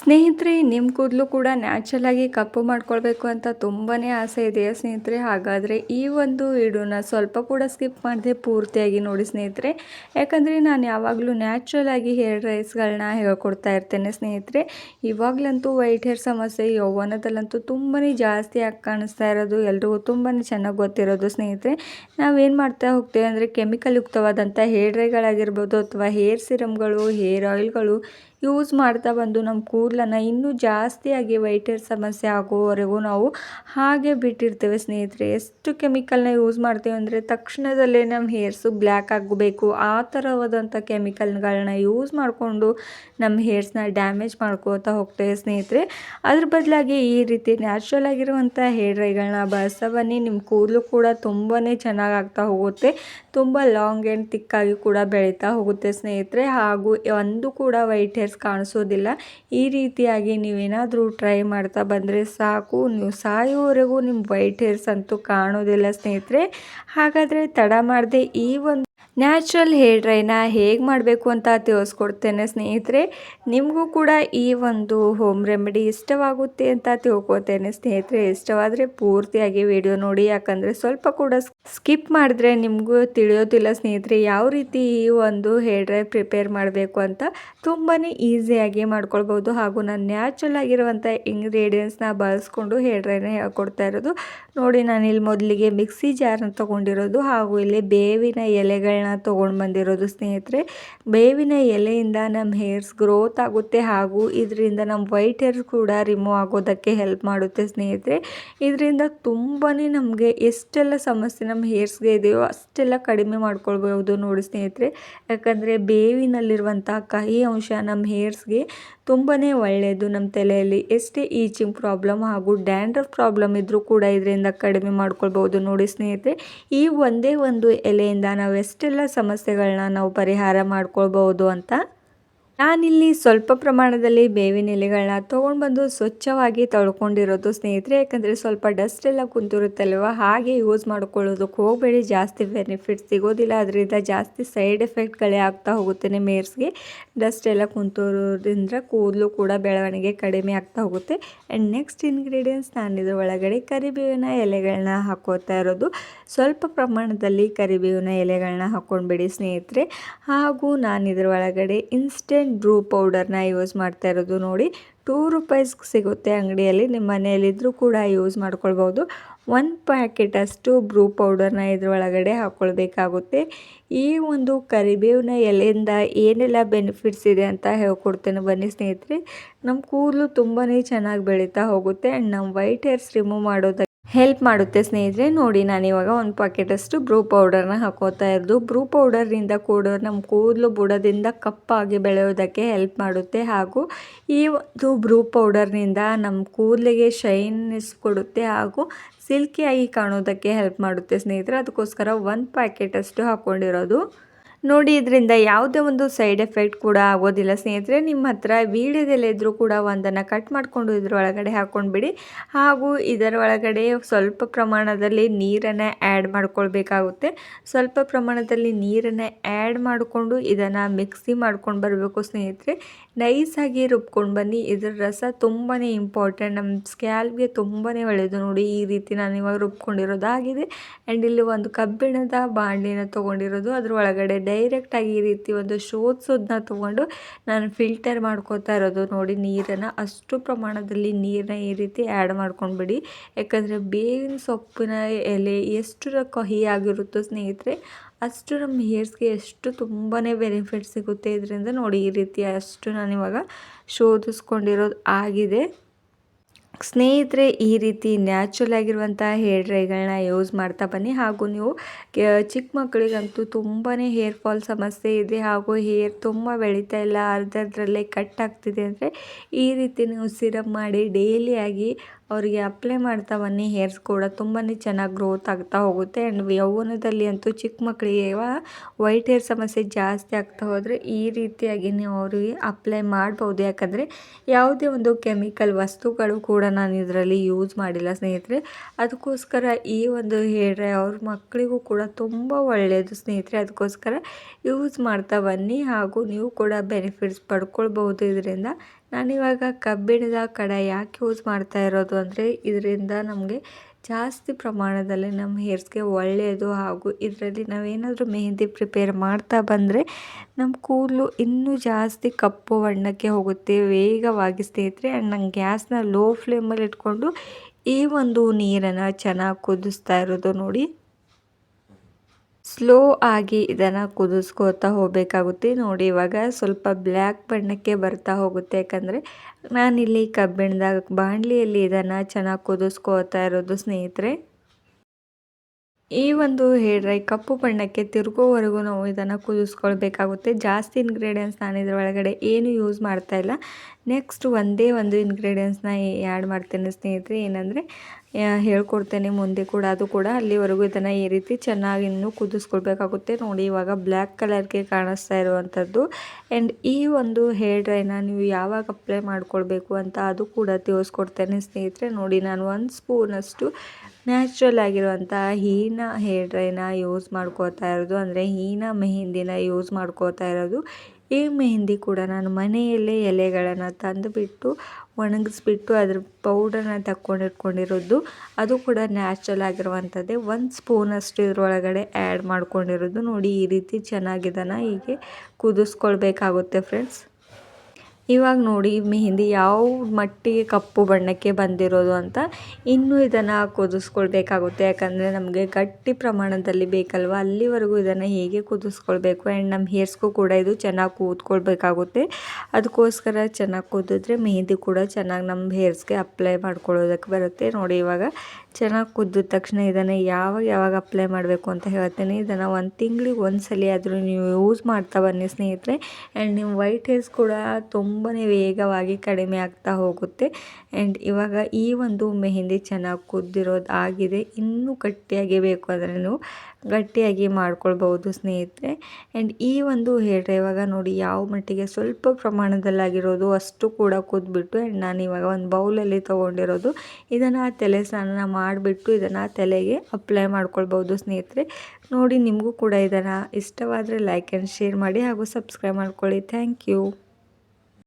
ಸ್ನೇಹಿತರೆ ನಿಮ್ಮ ಕೂದಲು ಕೂಡ ನ್ಯಾಚುರಲಾಗಿ ಕಪ್ಪು ಮಾಡ್ಕೊಳ್ಬೇಕು ಅಂತ ತುಂಬಾ ಆಸೆ ಇದೆಯಾ ಸ್ನೇಹಿತರೆ. ಹಾಗಾದರೆ ಈ ಒಂದು ವಿಡಿಯೋನ ಸ್ವಲ್ಪ ಕೂಡ ಸ್ಕಿಪ್ ಮಾಡದೆ ಪೂರ್ತಿಯಾಗಿ ನೋಡಿ ಸ್ನೇಹಿತರೆ. ಯಾಕಂದರೆ ನಾನು ಯಾವಾಗಲೂ ನ್ಯಾಚುರಲಾಗಿ ಹೇರ್ ರೈಸ್ಗಳನ್ನ ಹೇಳ್ಕೊಡ್ತಾ ಇರ್ತೇನೆ ಸ್ನೇಹಿತರೆ. ಇವಾಗಲಂತೂ ವೈಟ್ ಹೇರ್ ಸಮಸ್ಯೆ ಯೌವನದಲ್ಲಂತೂ ತುಂಬಾ ಜಾಸ್ತಿ ಆಗಿ ಕಾಣಿಸ್ತಾ ಇರೋದು, ಎಲ್ರಿಗೂ ತುಂಬಾ ಚೆನ್ನಾಗಿ ಗೊತ್ತಿರೋದು ಸ್ನೇಹಿತರೆ. ನಾವೇನು ಮಾಡ್ತಾ ಹೋಗ್ತೇವೆ ಅಂದರೆ ಕೆಮಿಕಲ್ ಯುಕ್ತವಾದಂಥ ಹೇರ್ ಡ್ರೈಗಳಾಗಿರ್ಬೋದು ಅಥವಾ ಹೇರ್ ಸಿರಮ್ಗಳು ಹೇರ್ ಆಯಿಲ್ಗಳು ಯೂಸ್ ಮಾಡ್ತಾ ಬಂದು ನಮ್ಮ ಕೂದಲನ್ನು ಇನ್ನೂ ಜಾಸ್ತಿಯಾಗಿ ವೈಟ್ ಹೇರ್ ಸಮಸ್ಯೆ ಆಗೋವರೆಗೂ ನಾವು ಹಾಗೆ ಬಿಟ್ಟಿರ್ತೇವೆ ಸ್ನೇಹಿತರೆ. ಎಷ್ಟು ಕೆಮಿಕಲ್ನ ಯೂಸ್ ಮಾಡ್ತೀವಿ ಅಂದರೆ ತಕ್ಷಣದಲ್ಲೇ ನಮ್ಮ ಹೇರ್ಸು ಬ್ಲ್ಯಾಕ್ ಆಗಬೇಕು. ಆ ಥರವಾದಂಥ ಕೆಮಿಕಲ್ಗಳನ್ನ ಯೂಸ್ ಮಾಡಿಕೊಂಡು ನಮ್ಮ ಹೇರ್ಸ್ನ ಡ್ಯಾಮೇಜ್ ಮಾಡ್ಕೋತಾ ಹೋಗ್ತೇವೆ ಸ್ನೇಹಿತರೆ. ಅದ್ರ ಬದಲಾಗಿ ಈ ರೀತಿ ನ್ಯಾಚುರಲ್ ಆಗಿರುವಂಥ ಹೇರ್ ಡ್ರೈಗಳನ್ನ ಬಳಸ್ತಾ ಬನ್ನಿ ನಿಮ್ಮ ಕೂದಲು ಕೂಡ ತುಂಬಾ ಚೆನ್ನಾಗಿ ಆಗ್ತಾ ಹೋಗುತ್ತೆ. ತುಂಬ ಲಾಂಗ್ ಆ್ಯಂಡ್ ತಿಕ್ಕಾಗಿ ಕೂಡ ಬೆಳೀತಾ ಹೋಗುತ್ತೆ ಸ್ನೇಹಿತರೆ ಹಾಗೂ ಒಂದು ಕೂಡ ವೈಟ್ ಹೇರ್ಸ್ ಕಾಣಿಸೋದಿಲ್ಲ. ಈ ರೀತಿಯಾಗಿ ನೀವೇನಾದರೂ ಟ್ರೈ ಮಾಡ್ತಾ ಬಂದರೆ ಸಾಕು. ನೀವು ಸಾಯೋವರೆಗೂ ನಿಮ್ಮ ವೈಟ್ ಹೇರ್ಸ್ ಅಂತೂ ಕಾಣೋದಿಲ್ಲ ಸ್ನೇಹಿತರೆ. ಹಾಗಾದರೆ ತಡ ಮಾಡದೆ ಈ ಒಂದು ನ್ಯಾಚುರಲ್ ಹೇರ್ ಡ್ರೈನ ಹೇಗೆ ಮಾಡಬೇಕು ಅಂತ ತಿಳಿಸ್ಕೊಡ್ತೇನೆ ಸ್ನೇಹಿತರೆ. ನಿಮಗೂ ಕೂಡ ಈ ಒಂದು ಹೋಮ್ ರೆಮಿಡಿ ಇಷ್ಟವಾಗುತ್ತೆ ಅಂತ ತಿಳ್ಕೊತೇನೆ ಸ್ನೇಹಿತರೆ. ಇಷ್ಟವಾದರೆ ಪೂರ್ತಿಯಾಗಿ ವಿಡಿಯೋ ನೋಡಿ, ಯಾಕಂದರೆ ಸ್ವಲ್ಪ ಕೂಡ ಸ್ಕಿಪ್ ಮಾಡಿದ್ರೆ ನಿಮಗೂ ತಿಳಿಯೋದಿಲ್ಲ ಸ್ನೇಹಿತರೆ. ಯಾವ ರೀತಿ ಈ ಒಂದು ಹೇರ್ ಡ್ರೈ ಪ್ರಿಪೇರ್ ಮಾಡಬೇಕು ಅಂತ ತುಂಬಾ ಈಸಿಯಾಗಿ ಮಾಡ್ಕೊಳ್ಬೋದು. ಹಾಗೂ ನಾನು ನ್ಯಾಚುರಲ್ ಆಗಿರುವಂಥ ಇಂಗ್ರೀಡಿಯೆಂಟ್ಸ್ನ ಬಳಸ್ಕೊಂಡು ಹೇರ್ ಡ್ರೈನ ಹೇಳ್ಕೊಡ್ತಾ ಇರೋದು. ನೋಡಿ ನಾನು ಇಲ್ಲಿ ಮೊದಲಿಗೆ ಮಿಕ್ಸಿ ಜಾರ್ನ ತೊಗೊಂಡಿರೋದು. ಹಾಗೂ ಇಲ್ಲಿ ಬೇವಿನ ಎಲೆಗಳನ್ನ ತೊಗೊಂಡು ಬಂದಿರೋದು ಸ್ನೇಹಿತರೆ, ಬೇವಿನ ಎಲೆಯಿಂದ ನಮ್ಮ ಹೇರ್ಸ್ ಗ್ರೋತ್ ಆಗುತ್ತೆ ಹಾಗೂ ಇದರಿಂದ ನಮ್ಮ ವೈಟ್ ಹೇರ್ಸ್ ಕೂಡ ರಿಮೂವ್ ಆಗೋದಕ್ಕೆ ಹೆಲ್ಪ್ ಮಾಡುತ್ತೆ ಸ್ನೇಹಿತರೆ. ಇದರಿಂದ ತುಂಬಾ ನಮಗೆ ಎಷ್ಟೆಲ್ಲ ಸಮಸ್ಯೆ ನಮ್ಮ ಹೇರ್ಸ್ಗೆ ಇದೆಯೋ ಅಷ್ಟೆಲ್ಲ ಕಡಿಮೆ ಮಾಡ್ಕೊಳ್ಬೋದು ನೋಡಿ ಸ್ನೇಹಿತರೆ. ಯಾಕಂದರೆ ಬೇವಿನಲ್ಲಿರುವಂಥ ಕಹಿ ಅಂಶ ನಮ್ಮ ಹೇರ್ಸ್ಗೆ ತುಂಬಾ ಒಳ್ಳೆಯದು ನಮ್ಮ ತಲೆಯಲ್ಲಿ. ಎಷ್ಟೇ ಈಚಿಂಗ್ ಪ್ರಾಬ್ಲಮ್ ಹಾಗೂ ಡ್ಯಾಂಡ್ರಫ್ ಪ್ರಾಬ್ಲಮ್ ಇದ್ದರೂ ಕೂಡ ಇದರಿಂದ ಕಡಿಮೆ ಮಾಡ್ಕೊಳ್ಬೋದು ನೋಡಿ ಸ್ನೇಹಿತರೆ. ಈ ಒಂದೇ ಒಂದು ಎಲೆಯಿಂದ ನಾವು ಎಷ್ಟೆಲ್ಲ ಸಮಸ್ಯೆಗಳನ್ನ ನಾವು ಪರಿಹಾರ ಮಾಡ್ಕೊಳ್ಬೋದು ಅಂತ ನಾನಿಲ್ಲಿ ಸ್ವಲ್ಪ ಪ್ರಮಾಣದಲ್ಲಿ ಬೇವಿನ ಎಲೆಗಳನ್ನ ತೊಗೊಂಡು ಬಂದು ಸ್ವಚ್ಛವಾಗಿ ತೊಳ್ಕೊಂಡಿರೋದು ಸ್ನೇಹಿತರೆ, ಯಾಕಂದರೆ ಸ್ವಲ್ಪ ಡಸ್ಟ್ ಎಲ್ಲ ಕುಂತಿರುತ್ತಲ್ವ, ಹಾಗೆ ಯೂಸ್ ಮಾಡ್ಕೊಳ್ಳೋದಕ್ಕೆ ಹೋಗಬೇಡಿ. ಜಾಸ್ತಿ ಬೆನಿಫಿಟ್ ಸಿಗೋದಿಲ್ಲ, ಅದರಿಂದ ಜಾಸ್ತಿ ಸೈಡ್ ಎಫೆಕ್ಟ್ಗಳೇ ಆಗ್ತಾ ಹೋಗುತ್ತೆ ಮೇರ್ಸ್ಗೆ ಡಸ್ಟ್ ಎಲ್ಲ ಕುಂತಿರೋದ್ರಿಂದ ಕೂದಲು ಕೂಡ ಬೆಳವಣಿಗೆ ಕಡಿಮೆ ಆಗ್ತಾ ಹೋಗುತ್ತೆ. ಆ್ಯಂಡ್ ನೆಕ್ಸ್ಟ್ ಇಂಗ್ರೀಡಿಯೆಂಟ್ಸ್ ನಾನಿದ್ರ ಒಳಗಡೆ ಕರಿಬೇವಿನ ಎಲೆಗಳನ್ನ ಹಾಕೋತಾ ಇರೋದು. ಸ್ವಲ್ಪ ಪ್ರಮಾಣದಲ್ಲಿ ಕರಿಬೇವಿನ ಎಲೆಗಳನ್ನ ಹಾಕ್ಕೊಂಡ್ಬಿಡಿ ಸ್ನೇಹಿತರೆ. ಹಾಗೂ ನಾನು ಇದರ ಒಳಗಡೆ ಇನ್ಸ್ಟೆಂಟ್ ಬ್ರೂ ಪೌಡರ್ನ ಯೂಸ್ ಮಾಡ್ತಾ ಇರೋದು ನೋಡಿ. ಟೂ ರುಪೀಸ್ಗೆ ಸಿಗುತ್ತೆ ಅಂಗಡಿಯಲ್ಲಿ ನಿಮ್ಮ ಮನೆಯಲ್ಲಿದ್ದರೂ ಕೂಡ ಯೂಸ್ ಮಾಡ್ಕೊಳ್ಬೋದು. ಪ್ಯಾಕೆಟ್ ಅಷ್ಟು ಬ್ರೂ ಪೌಡರ್ನ ಇದ್ರೊಳಗಡೆ ಹಾಕ್ಕೊಳ್ಬೇಕಾಗುತ್ತೆ ಈ ಒಂದು ಕರಿಬೇವಿನ ಎಲೆಯಿಂದ ಏನೆಲ್ಲ ಬೆನಿಫಿಟ್ಸ್ ಇದೆ ಅಂತ ಹೇಳ್ಕೊಡ್ತೇನೆ ಬನ್ನಿ ಸ್ನೇಹಿತರೆ. ನಮ್ಮ ಕೂದಲು ತುಂಬಾ ಚೆನ್ನಾಗಿ ಬೆಳೀತಾ ಹೋಗುತ್ತೆ. ಆ್ಯಂಡ್ ನಮ್ಮ ವೈಟ್ ಹೇರ್ಸ್ ರಿಮೂವ್ ಮಾಡೋದಕ್ಕೆ ಹೆಲ್ಪ್ ಮಾಡುತ್ತೆ ಸ್ನೇಹಿತರೆ. ನೋಡಿ, ನಾನು ಇವಾಗ ಒಂದು ಪಾಕೆಟಷ್ಟು ಬ್ರೂ ಪೌಡರ್ನ ಹಾಕೋತಾ ಇರೋದು. ಬ್ರೂ ಪೌಡರಿಂದ ಕೂಡ ನಮ್ಮ ಕೂದಲು ಬುಡದಿಂದ ಕಪ್ಪಾಗಿ ಬೆಳೆಯೋದಕ್ಕೆ ಹೆಲ್ಪ್ ಮಾಡುತ್ತೆ. ಹಾಗೂ ಈ ಒಂದು ಬ್ರೂ ಪೌಡರ್ನಿಂದ ನಮ್ಮ ಕೂದಲಿಗೆ ಶೈನ್ಸ್ ಕೊಡುತ್ತೆ. ಹಾಗೂ ಸಿಲ್ಕಿಯಾಗಿ ಕಾಣೋದಕ್ಕೆ ಹೆಲ್ಪ್ ಮಾಡುತ್ತೆ ಸ್ನೇಹಿತರೆ. ಅದಕ್ಕೋಸ್ಕರ ಒಂದು ಪ್ಯಾಕೆಟಷ್ಟು ಹಾಕ್ಕೊಂಡಿರೋದು ನೋಡಿ, ಇದರಿಂದ ಯಾವುದೇ ಒಂದು ಸೈಡ್ ಎಫೆಕ್ಟ್ ಕೂಡ ಆಗೋದಿಲ್ಲ. ಸ್ನೇಹಿತರೆ, ನಿಮ್ಮ ಹತ್ರ ಇದ್ದರೂ ಕೂಡ ಒಂದನ್ನು ಕಟ್ ಮಾಡಿಕೊಂಡು ಇದರೊಳಗಡೆ ಹಾಕ್ಕೊಂಡ್ಬಿಡಿ ಹಾಗೂ ಇದರ ಒಳಗಡೆ ಸ್ವಲ್ಪ ಪ್ರಮಾಣದಲ್ಲಿ ನೀರನ್ನು ಆ್ಯಡ್ ಮಾಡ್ಕೊಳ್ಬೇಕಾಗುತ್ತೆ. ಸ್ವಲ್ಪ ಪ್ರಮಾಣದಲ್ಲಿ ನೀರನ್ನು ಆ್ಯಡ್ ಮಾಡಿಕೊಂಡು ಇದನ್ನು ಮಿಕ್ಸಿ ಮಾಡ್ಕೊಂಡು ಬರಬೇಕು ಸ್ನೇಹಿತರೆ. ನೈಸಾಗಿ ರುಬ್ಕೊಂಡು ಬನ್ನಿ. ಇದರ ರಸ ತುಂಬಾ ಇಂಪಾರ್ಟೆಂಟ್. ನಮ್ಮ ಸ್ಕ್ಯಾಲ್ಗೆ ತುಂಬಾ ಒಳ್ಳೆಯದು ನೋಡಿ, ಈ ರೀತಿ ನಾನು ಇವಾಗ ರುಬ್ಕೊಂಡಿರೋದಾಗಿದೆ ಆ್ಯಂಡ್ ಇಲ್ಲಿ ಒಂದು ಕಬ್ಬಿಣದ ಬಾಂಡಿನ ತೊಗೊಂಡಿರೋದು. ಅದರ ಒಳಗಡೆ ಡೈರೆಕ್ಟಾಗಿ ಈ ರೀತಿ ಒಂದು ಶೋಧಿಸೋದನ್ನ ತೊಗೊಂಡು ನಾನು ಫಿಲ್ಟರ್ ಮಾಡ್ಕೋತಾ ಇರೋದು ನೋಡಿ ನೀರನ್ನು ಅಷ್ಟು ಪ್ರಮಾಣದಲ್ಲಿ ನೀರನ್ನ ಈ ರೀತಿ ಆ್ಯಡ್ ಮಾಡ್ಕೊಂಡ್ಬಿಡಿ. ಯಾಕಂದರೆ ಬೇವಿನ ಸೊಪ್ಪಿನ ಎಲೆ ಎಷ್ಟು ಕಹಿ ಆಗಿರುತ್ತೋ ಸ್ನೇಹಿತರೆ ಅಷ್ಟು ನಮ್ಮ ಹೇರ್ಸ್ಗೆ ಎಷ್ಟು ತುಂಬಾ ಬೆನಿಫಿಟ್ ಸಿಗುತ್ತೆ ಇದರಿಂದ ನೋಡಿ ಈ ರೀತಿ ಅಷ್ಟು ನಾನಿವಾಗ ಶೋಧಿಸ್ಕೊಂಡಿರೋದು ಆಗಿದೆ. ಸ್ನೇಹಿತರೆ, ಈ ರೀತಿ ನ್ಯಾಚುರಲ್ ಆಗಿರುವಂಥ ಹೇರ್ ಡ್ರೈಗಳನ್ನ ಯೂಸ್ ಮಾಡ್ತಾ ಬನ್ನಿ. ಹಾಗೂ ನೀವು ಚಿಕ್ಕ ಮಕ್ಕಳಿಗಂತೂ ತುಂಬಾ ಹೇರ್ ಫಾಲ್ ಸಮಸ್ಯೆ ಇದೆ. ಹಾಗೂ ಹೇರ್ ತುಂಬ ಬೆಳೀತಾ ಇಲ್ಲ. ಅರ್ಧದ್ರಲ್ಲೇ ಕಟ್ ಆಗ್ತಿದೆ ಅಂದರೆ ಈ ರೀತಿ ನೀವು ಸಿರಪ್ ಮಾಡಿ ಡೈಲಿಯಾಗಿ ಅವರಿಗೆ ಅಪ್ಲೈ ಮಾಡ್ತಾ ಬನ್ನಿ. ಹೇರ್ಸ್ ಕೂಡ ತುಂಬಾ ಚೆನ್ನಾಗಿ ಗ್ರೋತ್ ಆಗ್ತಾ ಹೋಗುತ್ತೆ. ಆ್ಯಂಡ್ ಯೌವನದಲ್ಲಿ ಅಂತೂ ಚಿಕ್ಕ ಮಕ್ಕಳಿಗೆ ವೈಟ್ ಹೇರ್ ಸಮಸ್ಯೆ ಜಾಸ್ತಿ ಆಗ್ತಾ ಹೋದರೆ ಈ ರೀತಿಯಾಗಿ ನೀವು ಅವರಿಗೆ ಅಪ್ಲೈ ಮಾಡ್ಬೋದು. ಯಾಕಂದರೆ ಯಾವುದೇ ಒಂದು ಕೆಮಿಕಲ್ ವಸ್ತುಗಳು ಕೂಡ ನಾನು ಇದರಲ್ಲಿ ಯೂಸ್ ಮಾಡಿಲ್ಲ ಸ್ನೇಹಿತರೆ. ಅದಕ್ಕೋಸ್ಕರ ಈ ಒಂದು ಹೇರ್ ಅವ್ರ ಮಕ್ಕಳಿಗೂ ಕೂಡ ತುಂಬ ಒಳ್ಳೆಯದು ಸ್ನೇಹಿತರೆ. ಅದಕ್ಕೋಸ್ಕರ ಯೂಸ್ ಮಾಡ್ತಾ ಬನ್ನಿ. ಹಾಗೂ ನೀವು ಕೂಡ ಬೆನಿಫಿಟ್ಸ್ ಪಡ್ಕೊಳ್ಬಹುದು. ಇದರಿಂದ ನಾನಿವಾಗ ಕಬ್ಬಿಣದ ಕಡ ಯಾಕೆ ಯೂಸ್ ಮಾಡ್ತಾ ಇರೋದು ಅಂದರೆ ಇದರಿಂದ ನಮಗೆ ಜಾಸ್ತಿ ಪ್ರಮಾಣದಲ್ಲಿ ನಮ್ಮ ಹೇರ್ಸ್ಗೆ ಒಳ್ಳೆಯದು ಹಾಗೂ ಇದರಲ್ಲಿ ನಾವೇನಾದರೂ ಮೆಹಂದಿ ಪ್ರಿಪೇರ್ ಮಾಡ್ತಾ ಬಂದರೆ ನಮ್ಮ ಕೂದಲು ಇನ್ನೂ ಜಾಸ್ತಿ ಕಪ್ಪು ಬಣ್ಣಕ್ಕೆ ಹೋಗುತ್ತೆ, ವೇಗವಾಗಿ ಸ್ನೇಹಿತರೆ. ಆ್ಯಂಡ್ ನಂಗೆ ಗ್ಯಾಸ್ನ ಲೋ ಫ್ಲೇಮಲ್ಲಿ ಇಟ್ಕೊಂಡು ಈ ಒಂದು ನೀರನ್ನು ಚೆನ್ನಾಗಿ ಕುದಿಸ್ತಾ ಇರೋದು ನೋಡಿ. ಸ್ಲೋ ಆಗಿ ಇದನ್ನು ಕುದಿಸ್ಕೋತಾ ಹೋಗಬೇಕಾಗುತ್ತೆ. ನೋಡಿ, ಇವಾಗ ಸ್ವಲ್ಪ ಬ್ಲ್ಯಾಕ್ ಬಣ್ಣಕ್ಕೆ ಬರ್ತಾ ಹೋಗುತ್ತೆ. ಯಾಕಂದರೆ ನಾನಿಲ್ಲಿ ಕಬ್ಬಿಣದ ಬಾಣಲಿಯಲ್ಲಿ ಇದನ್ನು ಚೆನ್ನಾಗಿ ಕುದಿಸ್ಕೋತಾ ಇರೋದು ಸ್ನೇಹಿತರೆ. ಈ ಒಂದು ಹೇರ್ ಡ್ರೈ ಕಪ್ಪು ಬಣ್ಣಕ್ಕೆ ತಿರುಗೋವರೆಗೂ ನಾವು ಇದನ್ನು ಕುದಿಸ್ಕೊಳ್ಬೇಕಾಗುತ್ತೆ. ಜಾಸ್ತಿ ಇಂಗ್ರೀಡಿಯೆಂಟ್ಸ್ ನಾನು ಇದ್ರ ಒಳಗಡೆ ಏನು ಯೂಸ್ ಮಾಡ್ತಾ ಇಲ್ಲ. ನೆಕ್ಸ್ಟ್ ಒಂದೇ ಒಂದು ಇಂಗ್ರೀಡಿಯೆಂಟ್ಸ್ನ ಆ್ಯಡ್ ಮಾಡ್ತೇನೆ ಸ್ನೇಹಿತರೆ. ಏನಂದರೆ ಹೇಳ್ಕೊಡ್ತೇನೆ ಮುಂದೆ ಕೂಡ, ಅದು ಕೂಡ ಅಲ್ಲಿವರೆಗೂ ಇದನ್ನು ಈ ರೀತಿ ಚೆನ್ನಾಗಿ ಇನ್ನೂ ಕುದಿಸ್ಕೊಳ್ಬೇಕಾಗುತ್ತೆ. ನೋಡಿ, ಇವಾಗ ಬ್ಲ್ಯಾಕ್ ಕಲರ್ಗೆ ಕಾಣಿಸ್ತಾ ಇರುವಂಥದ್ದು. ಆ್ಯಂಡ್ ಈ ಒಂದು ಹೇರ್ ಡ್ರೈನ ನೀವು ಯಾವಾಗ ಅಪ್ಲೈ ಮಾಡ್ಕೊಳ್ಬೇಕು ಅಂತ ಅದು ಕೂಡ ತಿಳಿಸ್ಕೊಡ್ತೇನೆ ಸ್ನೇಹಿತರೆ. ನೋಡಿ, ನಾನು ಒಂದು ಸ್ಪೂನಷ್ಟು ನ್ಯಾಚುರಲ್ ಆಗಿರುವಂಥ ಹೀನ ಹೇರ್ ಡ್ರೈನ ಯೂಸ್ ಮಾಡ್ಕೋತಾ ಇರೋದು, ಅಂದರೆ ಹೀನ ಮೆಹಂದಿನ ಯೂಸ್ ಮಾಡ್ಕೋತಾ ಇರೋದು. ಈ ಮೆಹಂದಿ ಕೂಡ ನಾನು ಮನೆಯಲ್ಲೇ ಎಲೆಗಳನ್ನು ತಂದುಬಿಟ್ಟು, ಒಣಗಿಸ್ಬಿಟ್ಟು ಅದ್ರ ಪೌಡರ್ನ ತಕ್ಕೊಂಡಿಟ್ಕೊಂಡಿರೋದು ಅದು ಕೂಡ ನ್ಯಾಚುರಲ್ ಆಗಿರುವಂಥದ್ದೇ ಒಂದು ಸ್ಪೂನಷ್ಟು ಇದ್ರೊಳಗಡೆ ಆ್ಯಡ್ ಮಾಡ್ಕೊಂಡಿರೋದು. ನೋಡಿ ಈ ರೀತಿ ಚೆನ್ನಾಗಿದ್ದಾನ ಹೀಗೆ ಕುದಿಸ್ಕೊಳ್ಬೇಕಾಗುತ್ತೆ ಫ್ರೆಂಡ್ಸ್ ಇವಾಗ ನೋಡಿ ಮೆಹೆಂದಿ ಯಾವ ಮಟ್ಟಿಗೆ ಕಪ್ಪು ಬಣ್ಣಕ್ಕೆ ಬಂದಿರೋದು ಅಂತ ಇನ್ನೂ ಇದನ್ನು ಕುದಿಸ್ಕೊಳ್ಬೇಕಾಗುತ್ತೆ. ಯಾಕಂದರೆ ನಮಗೆ ಗಟ್ಟಿ ಪ್ರಮಾಣದಲ್ಲಿ ಬೇಕಲ್ವ? ಅಲ್ಲಿವರೆಗೂ ಇದನ್ನು ಹೇಗೆ ಕುದಿಸ್ಕೊಳ್ಬೇಕು? ಆ್ಯಂಡ್ ನಮ್ಮ ಹೇರ್ಸ್ಗೂ ಕೂಡ ಇದು ಚೆನ್ನಾಗಿ ಕೂತ್ಕೊಳ್ಬೇಕಾಗುತ್ತೆ. ಅದಕ್ಕೋಸ್ಕರ ಚೆನ್ನಾಗಿ ಕುದಿದ್ರೆ ಮೆಹೆಂದಿ ಕೂಡ ಚೆನ್ನಾಗಿ ನಮ್ಮ ಹೇರ್ಸ್ಗೆ ಅಪ್ಲೈ ಮಾಡ್ಕೊಳ್ಳೋದಕ್ಕೆ ಬರುತ್ತೆ. ನೋಡಿ ಇವಾಗ ಚೆನ್ನಾಗಿ ಕುದ್ದ ತಕ್ಷಣ ಇದನ್ನು ಯಾವಾಗ ಯಾವಾಗ ಅಪ್ಲೈ ಮಾಡಬೇಕು ಅಂತ ಹೇಳ್ತೀನಿ. ಇದನ್ನು ಒಂದು ತಿಂಗಳಿಗೆ ಒಂದು ಸಲ ಆದರೂ ನೀವು ಯೂಸ್ ಮಾಡ್ತಾ ಬನ್ನಿ ಸ್ನೇಹಿತರೆ. ಆ್ಯಂಡ್ ನಿಮ್ಮ ವೈಟ್ ಹೇರ್ಸ್ ಕೂಡ ತುಂಬಾ ವೇಗವಾಗಿ ಕಡಿಮೆ ಆಗ್ತಾ ಹೋಗುತ್ತೆ. ಆ್ಯಂಡ್ ಇವಾಗ ಈ ಒಂದು ಮೆಹಂದಿ ಚೆನ್ನಾಗಿ ಕುದ್ದಿರೋದು ಆಗಿದೆ. ಇನ್ನೂ ಗಟ್ಟಿಯಾಗಿ ಬೇಕು ಅಂದರೆ ನೀವು ಗಟ್ಟಿಯಾಗಿ ಮಾಡ್ಕೊಳ್ಬೋದು ಸ್ನೇಹಿತರೆ. ಆ್ಯಂಡ್ ಈ ಒಂದು ಹೇರ್ ಇವಾಗ ನೋಡಿ ಯಾವ ಮಟ್ಟಿಗೆ ಸ್ವಲ್ಪ ಪ್ರಮಾಣದಲ್ಲಾಗಿರೋದು ಅಷ್ಟು ಕೂಡ ಕುದ್ಬಿಟ್ಟು ಆ್ಯಂಡ್ ನಾನು ಇವಾಗ ಒಂದು ಬೌಲಲ್ಲಿ ತೊಗೊಂಡಿರೋದು. ಇದನ್ನು ತಲೆ ಸ್ನಾನ ಮಾಡಿಬಿಟ್ಟು ಇದನ್ನು ತಲೆಗೆ ಅಪ್ಲೈ ಮಾಡ್ಕೊಳ್ಬೋದು ಸ್ನೇಹಿತರೆ. ನೋಡಿ ನಿಮಗೂ ಕೂಡ ಇದನ್ನು ಇಷ್ಟವಾದರೆ ಲೈಕ್ ಆ್ಯಂಡ್ ಶೇರ್ ಮಾಡಿ ಹಾಗೂ ಸಬ್ಸ್ಕ್ರೈಬ್ ಮಾಡ್ಕೊಳ್ಳಿ. Thank you